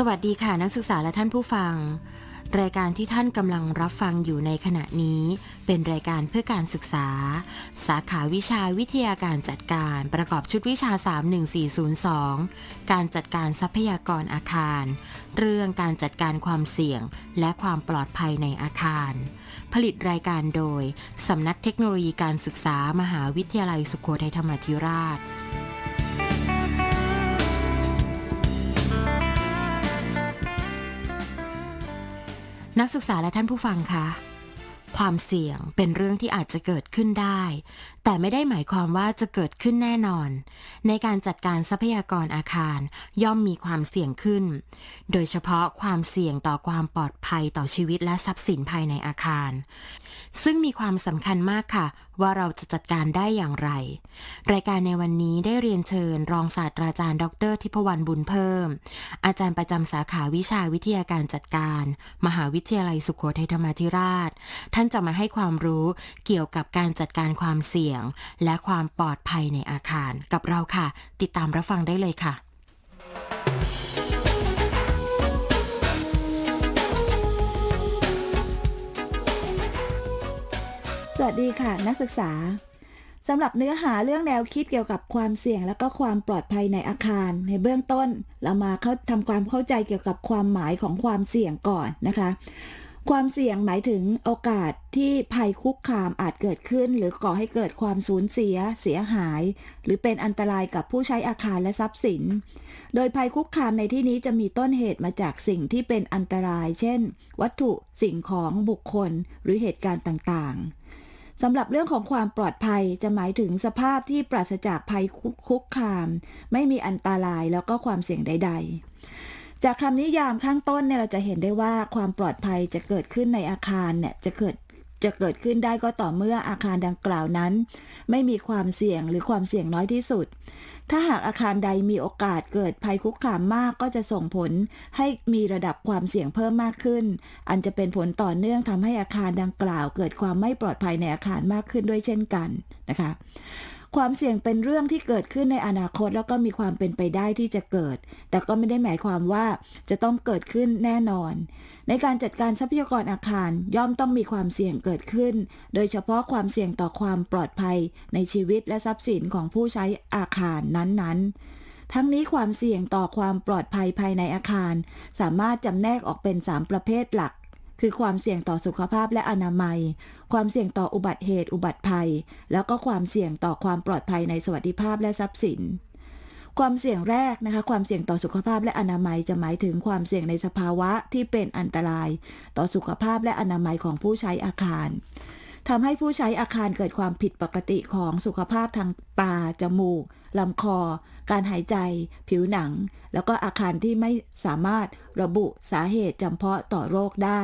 สวัสดีค่ะนักศึกษาและท่านผู้ฟัง รายการที่ท่านกำลังรับฟังอยู่ในขณะนี้ เป็นรายการเพื่อการศึกษา สาขาวิชาวิทยาการจัดการประกอบชุดวิชา 31402 การจัดการทรัพยากรอาคาร เรื่องการจัดการความเสี่ยง และความปลอดภัยในอาคาร ผลิตรายการโดยสำนักเทคโนโลยีการศึกษามหาวิทยาลัยสุโขทัยธรรมธิราช นักศึกษาและท่านผู้ฟังคะความเสี่ยงเป็นเรื่องที่อาจจะเกิดขึ้นได้ แต่ไม่ได้หมายความว่าจะเกิดขึ้นแน่นอน ในการจัดการทรัพยากรอาคารย่อมมีความเสี่ยงขึ้น โดยเฉพาะความเสี่ยงต่อความปลอดภัยต่อชีวิตและทรัพย์สินภายในอาคาร ซึ่งมีความสำคัญมากค่ะ ว่าเราจะจัดการได้อย่างไร รายการในวันนี้ได้เรียนเชิญ รองศาสตราจารย์ ดร ทิพวรรณบุญเพิ่ม อาจารย์ประจำสาขาวิชาวิทยาการจัดการ มหาวิทยาลัยสุโขทัยธรรมาธิราช ท่านจะมาให้ความรู้เกี่ยวกับการจัดการความเสี่ยง และความปลอดภัยในอาคาร กับเราค่ะ ติดตามรับฟังได้เลยค่ะ สวัสดีค่ะ นักศึกษาสำหรับเนื้อหาเรื่องแนวคิดเกี่ยวกับความเสี่ยงและก็ความปลอดภัยในอาคาร ในเบื้องต้น เรามาเข้าทำความเข้าใจเกี่ยวกับความหมายของความเสี่ยงก่อนนะคะ ความเสี่ยงหมายถึงโอกาสที่ภัยคุกคามอาจเกิดขึ้น หรือก่อให้เกิดความสูญเสีย เสียหาย หรือเป็นอันตรายกับผู้ใช้อาคารและทรัพย์สิน โดยภัยคุกคามในที่นี้จะมีต้นเหตุมาจากสิ่งที่เป็นอันตราย เช่น วัตถุสิ่งของบุคคลหรือเหตุการณ์ต่างๆ สำหรับเรื่องของความปลอดภัยจะหมายถึงสภาพที่ปราศจากภัยคุกคาม ไม่มีอันตรายแล้วก็ความเสี่ยงใด ๆจากคำนิยามข้างต้นเนี่ยเราจะเห็นได้ว่าความปลอดภัยจะเกิดขึ้นในอาคารเนี่ยจะเกิดจะเกิดขึ้นได้ก็ต่อเมื่ออาคารดังกล่าวนั้น ไม่มีความเสี่ยงหรือความเสี่ยงน้อยที่สุด ถ้าหากอาคารใดมีโอกาสเกิดภัยคุกคามมากก็จะส่งผลให้มีระดับความเสี่ยงเพิ่มมากขึ้น อันจะเป็นผลต่อเนื่องทำให้อาคารดังกล่าว เกิดความไม่ปลอดภัยในอาคารมากขึ้นด้วยเช่นกันนะคะความเสี่ยงเป็นเรื่องที่เกิดขึ้นในอนาคตแล้วก็มีความเป็นไปได้ที่จะเกิด แต่ก็ไม่ได้หมายความว่าจะต้องเกิดขึ้นแน่นอน ในการจัดการทรัพยากรอาคารย่อมต้องมีความเสี่ยงเกิดขึ้น โดยเฉพาะความเสี่ยงต่อความปลอดภัยในชีวิตและทรัพย์สินของผู้ใช้อาคารนั้นๆทั้งนี้ความเสี่ยงต่อความปลอดภัยภายในอาคาร สามารถจำแนกออกเป็น 3 ประเภทหลัก คือความเสี่ยงต่อสุขภาพและอนามัย ความเสี่ยงต่ออุบัติเหตุ อุบัติภัย แล้วก็ความเสี่ยงต่อความปลอดภัยในสวัสดิภาพและทรัพย์สิน ความเสี่ยงแรกนะคะ ความเสี่ยงต่อสุขภาพและอนามัยจะหมายถึงความเสี่ยงในสภาวะที่เป็นอันตราย ต่อสุขภาพและอนามัยของผู้ใช้อาคารทำให้ผู้ใช้อาคารเกิดความผิดปกติของสุขภาพทางตา จมูก ลำคอ การหายใจ ผิวหนัง แล้วก็อาคารที่ไม่สามารถระบุสาเหตุจำเพาะต่อโรคได้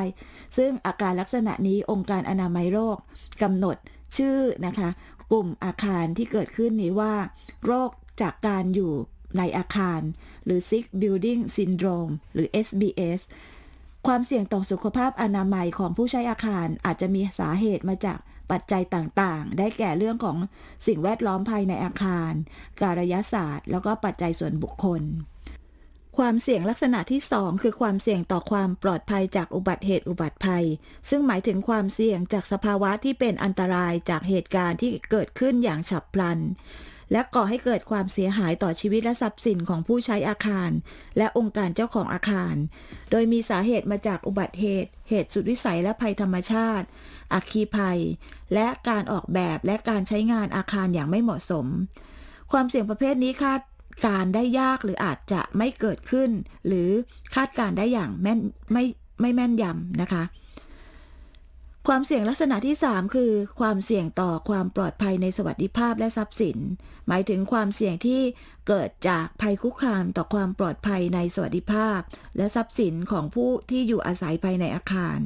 ซึ่งอาการลักษณะนี้องค์การอนามัยโรคกำหนดชื่อนะคะ กลุ่มอาคารที่เกิดขึ้นนี้ว่า โรค จากการอยู่ในอาคาร หรือ Sick Building Syndrome หรือ SBS ความเสี่ยงต่อสุขภาพอนามัยของผู้ใช้อาคารอาจจะมีสาเหตุมาจากปัจจัยต่างๆ ได้แก่เรื่องของสิ่งแวดล้อมภายในอาคาร การยศาสตร์ แล้วก็ปัจจัยส่วนบุคคล ความเสี่ยงลักษณะที่ 2 คือความเสี่ยงต่อความปลอดภัยจากอุบัติเหตุอุบัติภัย ซึ่งหมายถึงความเสี่ยงจากสภาวะที่เป็นอันตรายจากเหตุการณ์ที่เกิดขึ้นอย่างฉับพลัน และก่อให้เกิดความเสียหายต่อชีวิตและทรัพย์สินของผู้ใช้อาคาร และองค์การเจ้าของอาคาร โดยมีสาเหตุมาจากอุบัติเหตุ เหตุสุดวิสัยและภัยธรรมชาติ อัคคีภัย และการออกแบบและการใช้งานอาคารอย่างไม่เหมาะสม ความเสี่ยงประเภทนี้คาดการได้ยากหรืออาจจะไม่เกิดขึ้น หรือคาดการได้อย่างแม่นไม่ไม่แม่นยำนะคะ ความเสี่ยงลักษณะที่ 3 คือ ความเสี่ยงต่อความปลอดภัยในสวัสดิภาพและทรัพย์สิน หมายถึงความเสี่ยงที่เกิดจากภัยคุกคามต่อความปลอดภัยในสวัสดิภาพ และทรัพย์สินของผู้ที่อยู่อาศัยภายในอาคาร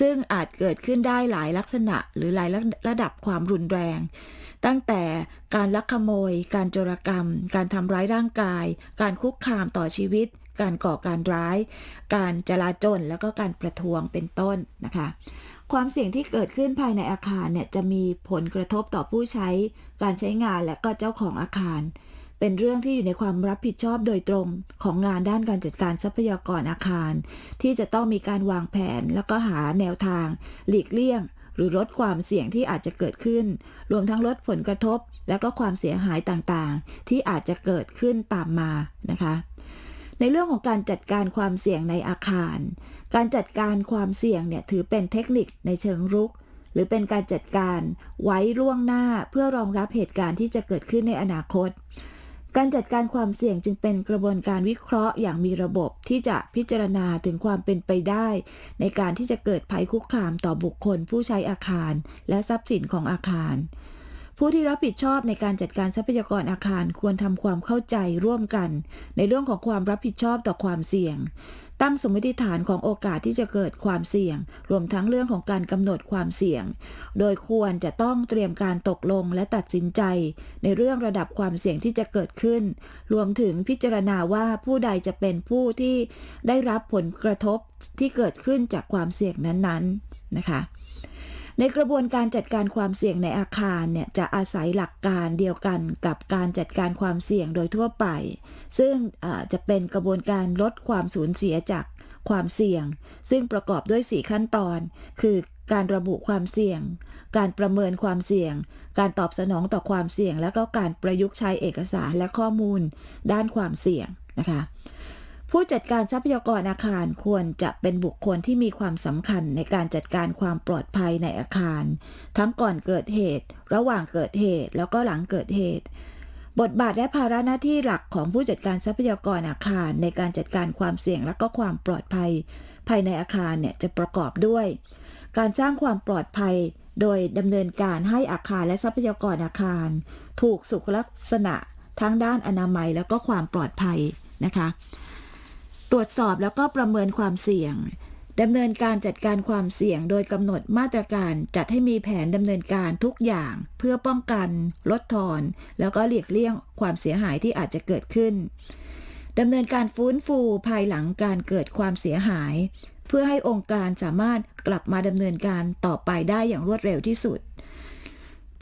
ซึ่งอาจเกิดขึ้นได้หลายลักษณะหรือหลายระดับความรุนแรง ตั้งแต่การลักขโมย การโจรกรรม การทำร้ายร่างกาย การคุกคามต่อชีวิต การก่อการร้าย การจลาจลแล้วก็การประท้วงเป็นต้นนะคะ ความเสี่ยงที่เกิดขึ้นภายในอาคารเนี่ยจะมีผลกระทบต่อผู้ใช้การใช้งานและก็เจ้าของอาคาร เป็นเรื่องที่อยู่ในความรับผิดชอบโดยตรงของงานด้านการจัดการทรัพยากรอาคาร ที่จะต้องมีการวางแผนแล้วก็หาแนวทาง หลีกเลี่ยงหรือลดความเสี่ยงที่อาจจะเกิดขึ้น รวมทั้งลดผลกระทบ และก็ความเสียหายต่างๆ ที่อาจจะเกิดขึ้นตามมานะคะ ในเรื่องของการจัดการความเสี่ยงในอาคาร การจัดการความเสี่ยงเนี่ยถือเป็นเทคนิคในเชิงรุก หรือเป็นการจัดการไว้ล่วงหน้าเพื่อรองรับเหตุการณ์ที่จะเกิดขึ้นในอนาคต การจัดการความเสี่ยงจึงเป็นกระบวนการวิเคราะห์อย่างมีระบบที่จะพิจารณาถึงความเป็นไปได้ ในการที่จะเกิดภัยคุกคามต่อบุคคลผู้ใช้อาคาร และทรัพย์สินของอาคาร ผู้ที่รับผิดชอบในการจัดการทรัพยากรอาคารควรทำความเข้าใจร่วมกัน ในเรื่องของความรับผิดชอบต่อความเสี่ยง ตั้งสมมติฐานของโอกาสที่จะเกิดความเสี่ยง รวมทั้งเรื่องของการกำหนดความเสี่ยง โดยควรจะต้องเตรียมการตกลงและตัดสินใจ ในเรื่องระดับความเสี่ยงที่จะเกิดขึ้น รวมถึงพิจารณาว่าผู้ใดจะเป็นผู้ที่ได้รับผลกระทบที่เกิดขึ้นจากความเสี่ยงนั้นๆนะคะ ในกระบวนการจัดการความเสี่ยงในอาคารเนี่ยจะอาศัยหลักการเดียวกันกับการจัดการความเสี่ยงโดยทั่วไป ซึ่งจะเป็นกระบวนการลดความสูญเสียจากความเสี่ยง ซึ่งประกอบด้วย 4 ขั้นตอน คือการระบุความเสี่ยง การประเมินความเสี่ยง การตอบสนองต่อความเสี่ยง และก็การประยุกต์ใช้เอกสารและข้อมูลด้านความเสี่ยงนะคะ ผู้จัดการทรัพยากรอาคารควรจะเป็นบุคคลที่มีความสำคัญในการจัดการความปลอดภัยในอาคาร ทั้งก่อนเกิดเหตุ ระหว่างเกิดเหตุ แล้วก็หลังเกิดเหตุ บทบาทและภาระหน้าที่หลักของผู้จัดการทรัพยากรอาคารในการจัดการความเสี่ยงและก็ความปลอดภัย ภายในอาคารเนี่ยจะประกอบด้วย การสร้างความปลอดภัยโดยดำเนินการให้อาคารและทรัพยากรอาคาร ถูกสุขลักษณะทั้งด้านอนามัยแล้วก็ความปลอดภัยนะคะ ตรวจสอบแล้วก็ประเมินความเสี่ยงดำเนินการจัดการความเสี่ยงโดยกำหนดมาตรการจัดให้มีแผนดำเนินการทุกอย่างเพื่อป้องกัน ลดทอน แล้วก็หลีกเลี่ยงความเสียหายที่อาจจะเกิดขึ้นดำเนินการฟื้นฟูภายหลังการเกิดความเสียหาย เพื่อให้องค์การสามารถกลับมาดำเนินการต่อไปได้อย่างรวดเร็วที่สุด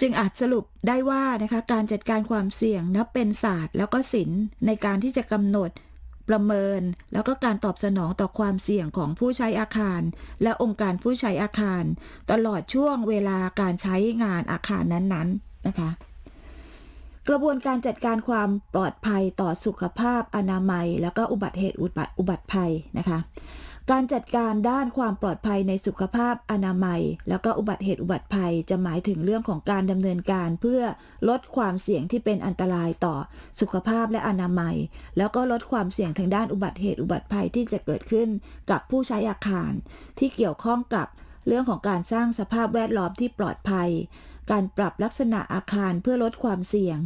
จึงอาจสรุปได้ว่านะคะการจัดการความเสี่ยงนับเป็นศาสตร์ แล้วก็ศิลป์ในการที่จะกำหนด ประเมิน แล้วก็การตอบสนองต่อความเสี่ยงของผู้ใช้อาคาร และองค์การผู้ใช้อาคาร ตลอดช่วงเวลาการใช้งานอาคารนั้นๆนะคะกระบวนการจัดการความปลอดภัยต่อสุขภาพอนามัย แล้วก็อุบัติเหตุอุบัติอุบัติภัยนะคะ การจัดการด้านความปลอดภัยในสุขภาพอนามัย แล้วก็อุบัติเหตุอุบัติภัยจะหมายถึงเรื่องของการดำเนินการเพื่อลดความเสี่ยงที่เป็นอันตรายต่อสุขภาพและอนามัย แล้วก็ลดความเสี่ยงทางด้านอุบัติเหตุอุบัติภัยที่จะเกิดขึ้นกับผู้ใช้อาคาร ที่เกี่ยวข้องกับเรื่องของการสร้างสภาพแวดล้อมที่ปลอดภัย การปรับลักษณะอาคารเพื่อลดความเสี่ยง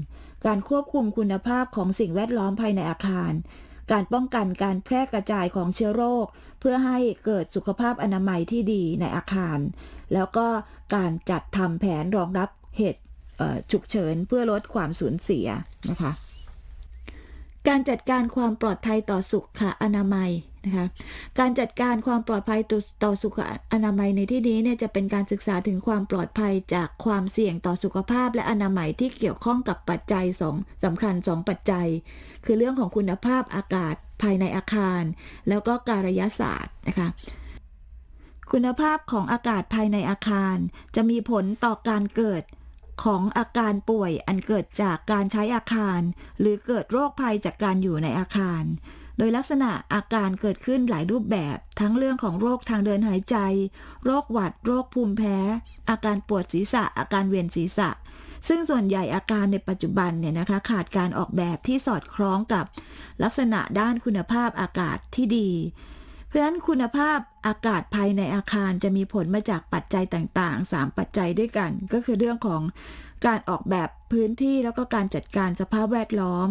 การควบคุมคุณภาพของสิ่งแวดล้อมภายในอาคาร การป้องกันการแพร่กระจายของเชื้อโรค เพื่อให้เกิดสุขภาพอนามัยที่ดีในอาคาร แล้วก็การจัดทำแผนรองรับเหตุฉุกเฉินเพื่อลดความสูญเสียนะคะ การจัดการความปลอดภัยต่อสุขอนามัยนะคะการจัดการความปลอดภัยต่อต่อสุขอนามัยในที่นี้เนี่ยจะเป็นการศึกษาถึงความปลอดภัยจากความเสี่ยงต่อสุขภาพและอนามัยที่เกี่ยวข้องกับปัจจัยสองสำคัญสองปัจจัย คือเรื่องของคุณภาพอากาศ ภายในอาคาร แล้วก็การยศาสตร์นะคะ คุณภาพของอากาศภายในอาคาร จะมีผลต่อการเกิดของอาการป่วยอันเกิดจากการใช้อาคาร หรือเกิดโรคภัยจากการอยู่ในอาคาร โดยลักษณะอาการเกิดขึ้นหลายรูปแบบ ทั้งเรื่องของโรคทางเดินหายใจ โรคหวัด โรคภูมิแพ้ อาการปวดศีรษะ อาการเวียนศีรษะ ซึ่งส่วนใหญ่อาการในปัจจุบันเนี่ยนะคะขาดการออกแบบที่สอดคล้องกับลักษณะด้านคุณภาพอากาศที่ดี เพราะฉะนั้นคุณภาพอากาศภายในอาคารจะมีผลมาจากปัจจัยต่างๆ 3 ปัจจัยด้วยกัน ก็คือเรื่องของการออกแบบพื้นที่แล้วก็การจัดการสภาพแวดล้อม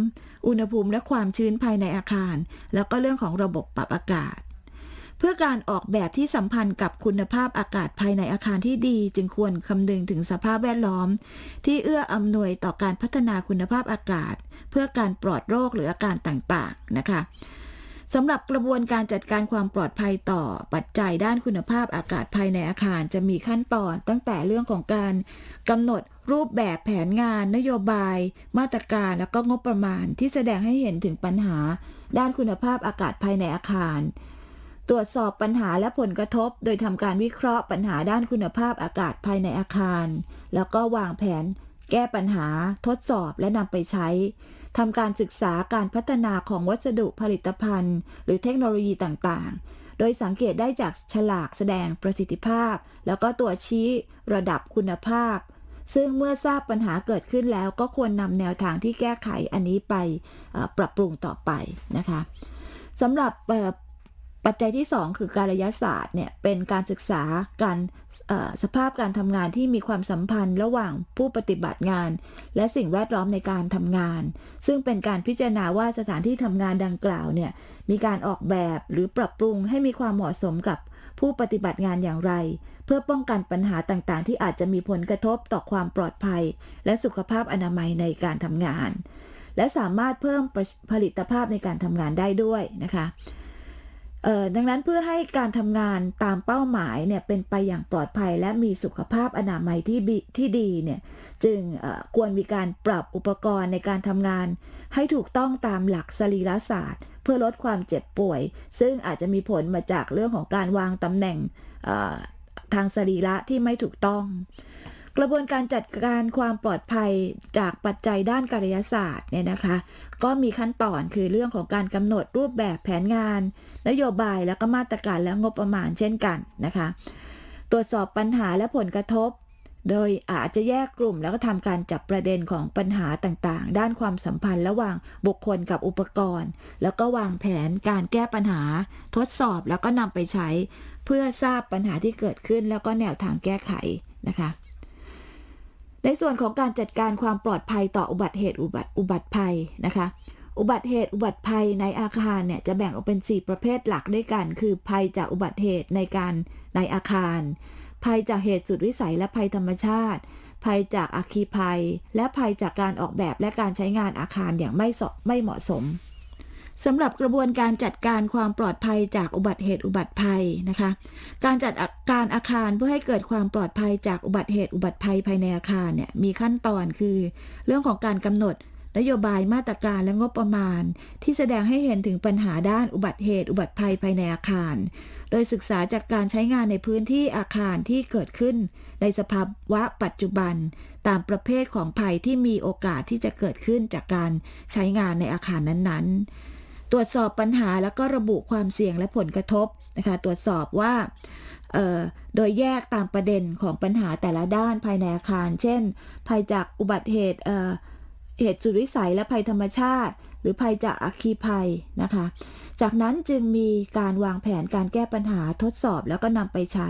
อุณหภูมิและความชื้นภายในอาคาร แล้วก็เรื่องของระบบปรับอากาศ เพื่อการออกแบบที่สัมพันธ์กับคุณภาพอากาศภายในอาคารที่ดี จึงควรคำนึงถึงสภาพแวดล้อม ที่เอื้ออำนวยต่อการพัฒนาคุณภาพอากาศ เพื่อการปลอดโรคหรืออาการต่างๆนะคะสำหรับกระบวนการจัดการความปลอดภัยต่อปัจจัยด้านคุณภาพอากาศภายในอาคารจะมีขั้นตอนตั้งแต่เรื่องของการกำหนดรูปแบบแผนงาน นโยบาย มาตรการแล้วก็งบประมาณที่แสดงให้เห็นถึงปัญหา ด้านคุณภาพอากาศภายในอาคาร ตรวจสอบปัญหาและผลกระทบ โดยทำการวิเคราะห์ปัญหาด้านคุณภาพอากาศภายในอาคาร แล้วก็วางแผน แก้ปัญหา ทดสอบและนำไปใช้ทำการศึกษาการพัฒนาของวัสดุผลิตภัณฑ์ หรือเทคโนโลยีต่างๆ โดยสังเกตได้จากฉลากแสดงประสิทธิภาพ แล้วก็ตัวชี้ระดับคุณภาพ ซึ่งเมื่อทราบปัญหาเกิดขึ้นแล้ว ก็ควรนำแนวทางที่แก้ไขอันนี้ไปปรับปรุงต่อไปนะคะสำหรับ ปัจจัยที่ 2 คือการระยะศาสตร์เนี่ยเป็นการศึกษาการสภาพการทำงานที่มีความสัมพันธ์ระหว่างผู้ปฏิบัติงาน และสิ่งแวดล้อมในการทำงาน ซึ่งเป็นการพิจารณาว่าสถานที่ทำงานดังกล่าวเนี่ยมีการออกแบบหรือปรับปรุงให้มีความเหมาะสมกับผู้ปฏิบัติงานอย่างไร เพื่อป้องกันปัญหาต่างๆ ที่อาจจะมีผลกระทบต่อความปลอดภัย และสุขภาพอนามัยในการทำงาน และสามารถเพิ่มผลิตภาพในการทำงานได้ด้วยนะคะ ดังนั้นเพื่อให้การทำงานตามเป้าหมายเนี่ยเป็นไปอย่างปลอดภัย และมีสุขภาพอนามัยที่บิที่ดีเนี่ยจึงควรมีการปรับอุปกรณ์ในการทำงาน ให้ถูกต้องตามหลักสรีรศาสตร์ เพื่อลดความเจ็บป่วย ซึ่งอาจจะมีผลมาจากเรื่องของการวางตำแหน่งทางสรีระที่ไม่ถูกต้อง กระบวนการจัดการความปลอดภัยจากปัจจัยด้านการยศาสตร์เนี่ยนะคะ ก็มีขั้นตอนคือเรื่องของการกำหนดรูปแบบแผนงาน นโยบายแล้วก็มาตรการและงบประมาณเช่นกันนะคะ ตรวจสอบปัญหาและผลกระทบ โดยอาจจะแยกกลุ่มแล้วก็ทำการจับประเด็นของปัญหาต่างๆ ด้านความสัมพันธ์ระหว่างบุคคลกับอุปกรณ์ แล้วก็วางแผนการแก้ปัญหา ทดสอบแล้วก็นำไปใช้ เพื่อทราบปัญหาที่เกิดขึ้นแล้วก็แนวทางแก้ไขนะคะ ในส่วนของการจัดการความปลอดภัยต่ออุบัติเหตุอุบัติอุบัติภัยนะคะ อุบัติเหตุอุบัติภัยในอาคารเนี่ยจะแบ่งออกเป็น 4 ประเภทหลักด้วยกัน คือภัยจากอุบัติเหตุในการในอาคาร ภัยจากเหตุสุดวิสัยและภัยธรรมชาติ ภัยจากอัคคีภัย และภัยจากการออกแบบและการใช้งานอาคารอย่างไม่ไม่เหมาะสม สำหรับกระบวนการจัดการความปลอดภัยจากอุบัติเหตุอุบัติภัยนะคะ การจัดการอาคารเพื่อให้เกิดความปลอดภัยจากอุบัติเหตุอุบัติภัยภายในอาคารเนี่ยมีขั้นตอนคือ เรื่องของการกำหนดนโยบายมาตรการและงบประมาณ ที่แสดงให้เห็นถึงปัญหาด้านอุบัติเหตุ อุบัติภัยภายในอาคาร โดยศึกษาจากการใช้งานในพื้นที่อาคารที่เกิดขึ้น ในสภาวะปัจจุบัน ตามประเภทของภัยที่มีโอกาสที่จะเกิดขึ้นจากการใช้งานในอาคารนั้นๆ ตรวจสอบปัญหาแล้วก็ระบุความเสี่ยงและผลกระทบนะคะ ตรวจสอบว่าโดยแยกตามประเด็นของปัญหาแต่ละด้านภายในอาคาร เช่น ภัยจากอุบัติเหตุเอ่อเหตุสุดวิสัยและภัยธรรมชาติ หรือภัยจากอัคคีภัยนะคะ จากนั้นจึงมีการวางแผนการแก้ปัญหาทดสอบแล้วก็นำไปใช้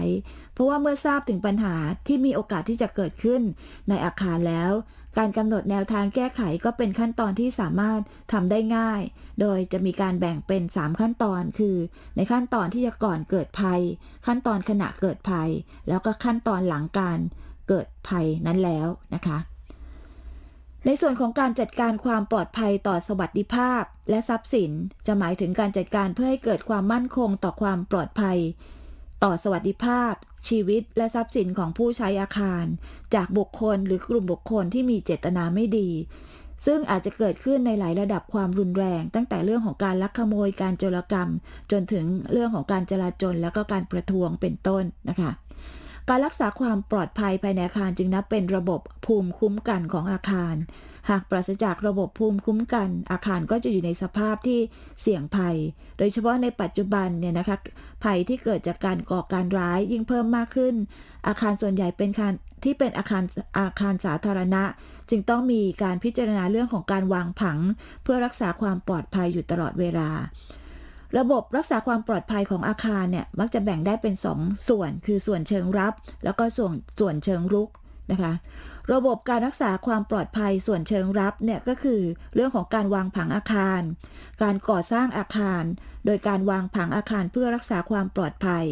เพราะว่าเมื่อทราบถึงปัญหาที่มีโอกาสที่จะเกิดขึ้นในอาคารแล้ว การกำหนดแนวทางแก้ไขก็เป็นขั้นตอนที่สามารถทำได้ง่าย โดยจะมีการแบ่งเป็น 3 ขั้นตอน คือ ในขั้นตอนที่จะก่อนเกิดภัย ขั้นตอนขณะเกิดภัย แล้วก็ขั้นตอนหลังการเกิดภัยนั้นแล้วนะคะในส่วนของการจัดการความปลอดภัยต่อสวัสดิภาพและทรัพย์สิน จะหมายถึงการจัดการเพื่อให้เกิดความมั่นคงต่อความปลอดภัย ต่อสวัสดิภาพ ชีวิตและทรัพย์สินของผู้ใช้อาคาร จากบุคคลหรือกลุ่มบุคคลที่มีเจตนาไม่ดี ซึ่งอาจจะเกิดขึ้นในหลายระดับความรุนแรง ตั้งแต่เรื่องของการลักขโมยการโจรกรรม จนถึงเรื่องของการจลาจลแล้วก็การประท้วงเป็นต้นนะคะ การรักษาความปลอดภัยภายในอาคารจึงนับเป็นระบบภูมิคุ้มกันของอาคาร หากปราศจากระบบภูมิคุ้มกัน อาคารก็จะอยู่ในสภาพที่เสี่ยงภัย โดยเฉพาะในปัจจุบันเนี่ยนะคะภัยที่เกิดจากการก่อการร้ายยิ่งเพิ่มมากขึ้น อาคารส่วนใหญ่เป็นคารที่เป็นอาคารอาคารสาธารณะ จึงต้องมีการพิจารณาเรื่องของการวางผัง เพื่อรักษาความปลอดภัยอยู่ตลอดเวลา ระบบรักษาความปลอดภัยของอาคารเนี่ยมักจะแบ่งได้เป็น2ส่วน คือส่วนเชิงรับ แล้วก็ส่วนส่วนเชิงรุกนะคะ ระบบการรักษาความปลอดภัยส่วนเชิงรับเนี่ยก็คือเรื่องของการวางผังอาคาร การก่อสร้างอาคาร โดยการวางผังอาคารเพื่อรักษาความปลอดภัย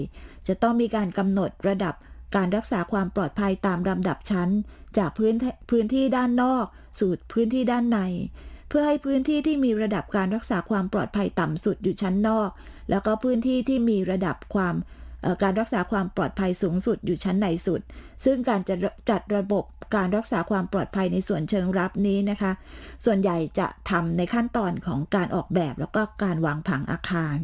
จะต้องมีการกำหนดระดับการรักษาความปลอดภัยตามลำดับชั้น จากพื้นพื้นที่ด้านนอก สู่พื้นที่ด้านใน เพื่อให้พื้นที่ที่มีระดับการรักษาความปลอดภัยต่ำสุดอยู่ชั้นนอก แล้วก็พื้นที่ที่มีระดับความการรักษาความปลอดภัยสูงสุดอยู่ชั้นในสุด ซึ่งการจะจัดระบบการรักษาความปลอดภัยในส่วนเชิงรับนี้นะคะ ส่วนใหญ่จะทำในขั้นตอนของการออกแบบแล้วก็การวางผังอาคาร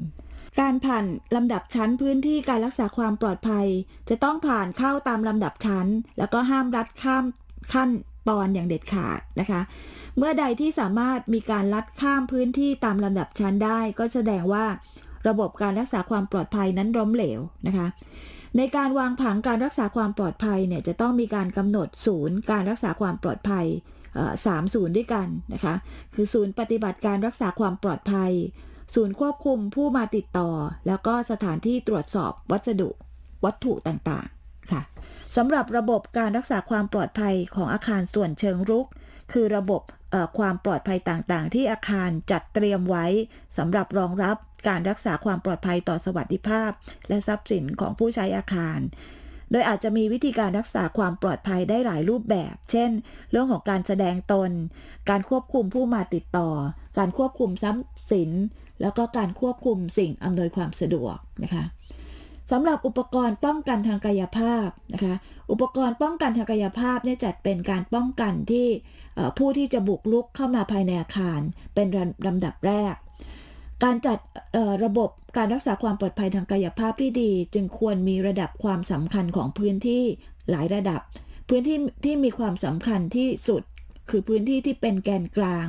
การผ่านลำดับชั้นพื้นที่การรักษาความปลอดภัย จะต้องผ่านเข้าตามลำดับชั้น แล้วก็ห้ามรัดข้ามขั้น ตอนอย่างเด็ดขาดนะคะ เมื่อใดที่สามารถมีการลัดข้ามพื้นที่ตามลำดับชั้นได้ ก็แสดงว่าระบบการรักษาความปลอดภัยนั้นล้มเหลวนะคะ ในการวางผังการรักษาความปลอดภัยเนี่ยจะต้องมีการกำหนดศูนย์การรักษาความปลอดภัยสามศูนย์ด้วยกันนะคะ คือศูนย์ปฏิบัติการรักษาความปลอดภัย ศูนย์ควบคุมผู้มาติดต่อ แล้วก็สถานที่ตรวจสอบวัสดุวัตถุต่าง สำหรับระบบการรักษาความปลอดภัยของอาคารส่วนเชิงรุก คือระบบความปลอดภัยต่างๆ ที่อาคารจัดเตรียมไว้สำหรับรองรับการรักษาความปลอดภัยต่อสวัสดิภาพ และทรัพย์สินของผู้ใช้อาคาร โดยอาจจะมีวิธีการรักษาความปลอดภัยได้หลายรูปแบบ เช่น เรื่องของการแสดงตน การควบคุมผู้มาติดต่อ การควบคุมทรัพย์สิน แล้วก็การควบคุมสิ่งอำนวยความสะดวกนะคะ สำหรับอุปกรณ์ป้องกันทางกายภาพนะคะ อุปกรณ์ป้องกันทางกายภาพเนี่ยจัดเป็นการป้องกันที่ผู้ที่จะบุกรุกเข้ามาภายในอาคารเป็นลำดับแรก การจัดระบบการรักษาความปลอดภัยทางกายภาพที่ดี จึงควรมีระดับความสำคัญของพื้นที่หลายระดับ พื้นที่ที่มีความสำคัญที่สุดคือพื้นที่ที่เป็นแกนกลาง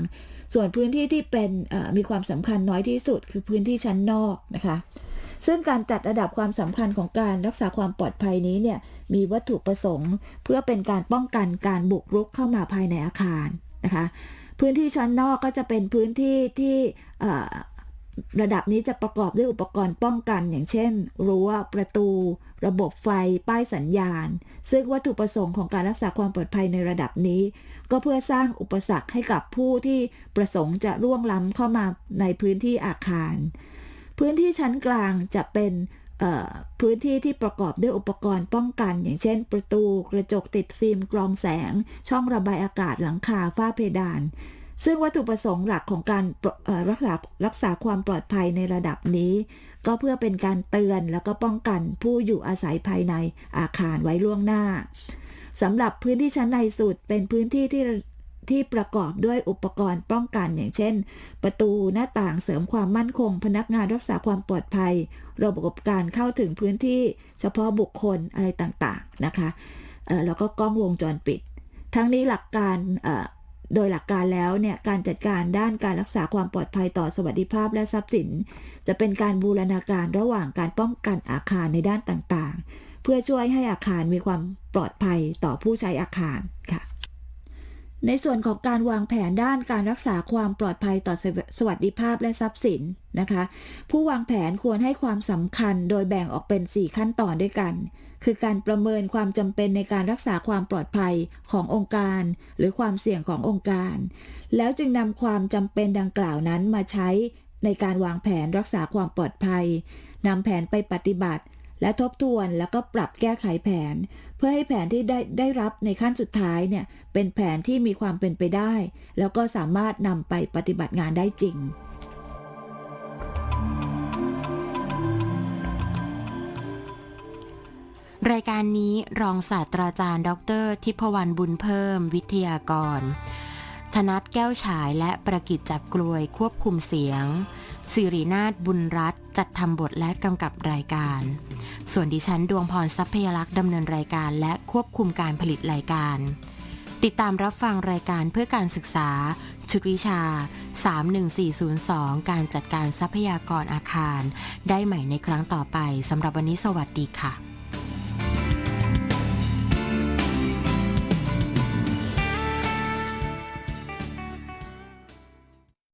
ส่วนพื้นที่ที่เป็นมีความสำคัญน้อยที่สุด คือพื้นที่ชั้นนอกนะคะ ซึ่งการจัดระดับความสำคัญของการรักษาความปลอดภัยนี้เนี่ยมีวัตถุประสงค์ เพื่อเป็นการป้องกันการบุกรุกเข้ามาภายในอาคารนะคะ พื้นที่ชั้นนอกก็จะเป็นพื้นที่ที่ระดับนี้จะประกอบด้วยอุปกรณ์ป้องกัน อย่างเช่น รั้ว ประตู ระบบไฟ ป้ายสัญญาณ ซึ่งวัตถุประสงค์ของการรักษาความปลอดภัยในระดับนี้ ก็เพื่อสร้างอุปสรรคให้กับผู้ที่ประสงค์จะล่วงล้ำเข้ามาในพื้นที่อาคาร พื้นที่ชั้นกลางจะเป็นพื้นที่ที่ประกอบด้วยอุปกรณ์ป้องกัน อย่างเช่น ประตูกระจกติดฟิล์มกรองแสง ช่องระบายอากาศหลังคาฝ้าเพดาน ซึ่งวัตถุประสงค์หลักของการรักษารักษาความปลอดภัยในระดับนี้ ก็เพื่อเป็นการเตือนแล้วก็ป้องกันผู้อยู่อาศัยภายในอาคารไว้ล่วงหน้าสำหรับพื้นที่ชั้นในสุดเป็นพื้นที่ที่ ที่ประกอบด้วยอุปกรณ์ป้องกันอย่างเช่น ประตูหน้าต่างเสริมความมั่นคง พนักงานรักษาความปลอดภัย ระบบการเข้าถึงพื้นที่เฉพาะบุคคลอะไรต่างๆนะคะเอ่อแล้วก็กล้องวงจรปิด ทั้งนี้หลักการโดยหลักการแล้วเนี่ยการจัดการด้านการรักษาความปลอดภัยต่อสวัสดิภาพและทรัพย์สิน จะเป็นการบูรณาการระหว่างการป้องกันอาคารในด้านต่างๆ เพื่อช่วยให้อาคารมีความปลอดภัยต่อผู้ใช้อาคารค่ะ ในส่วนของการวางแผนด้านการรักษาความปลอดภัยต่อสวัสดิภาพและทรัพย์สินนะคะ ผู้วางแผนควรให้ความสำคัญโดยแบ่งออกเป็น 4 ขั้นตอนด้วยกัน คือการประเมินความจำเป็นในการรักษาความปลอดภัยขององค์การ หรือความเสี่ยงขององค์การ แล้วจึงนำความจำเป็นดังกล่าวนั้นมาใช้ในการวางแผนรักษาความปลอดภัยนำแผนไปปฏิบัติ และทบทวนแล้วก็ปรับแก้ไขแผน เพื่อให้แผนที่ได้ได้รับในขั้นสุดท้ายเนี่ยเป็นแผนที่มีความเป็นไปได้ แล้วก็สามารถนำไปปฏิบัติงานได้จริงรายการนี้รองศาสตราจารย์ ดร ทิพวรรณบุญเพิ่ม วิทยากร ธนัทแก้วฉายและประกิจจากกลวยควบคุมเสียง สิรินาถบุญรัตน์จัดทำบทและกำกับรายการ ส่วนดิฉันดวงพรทรัพยลักษ์ดำเนินรายการและควบคุมการผลิตรายการ ติดตามรับฟังรายการเพื่อการศึกษา ชุดวิชา 31402 การจัดการทรัพยากรอาคาร ได้ใหม่ในครั้งต่อไปสำหรับวันนี้สวัสดีค่ะ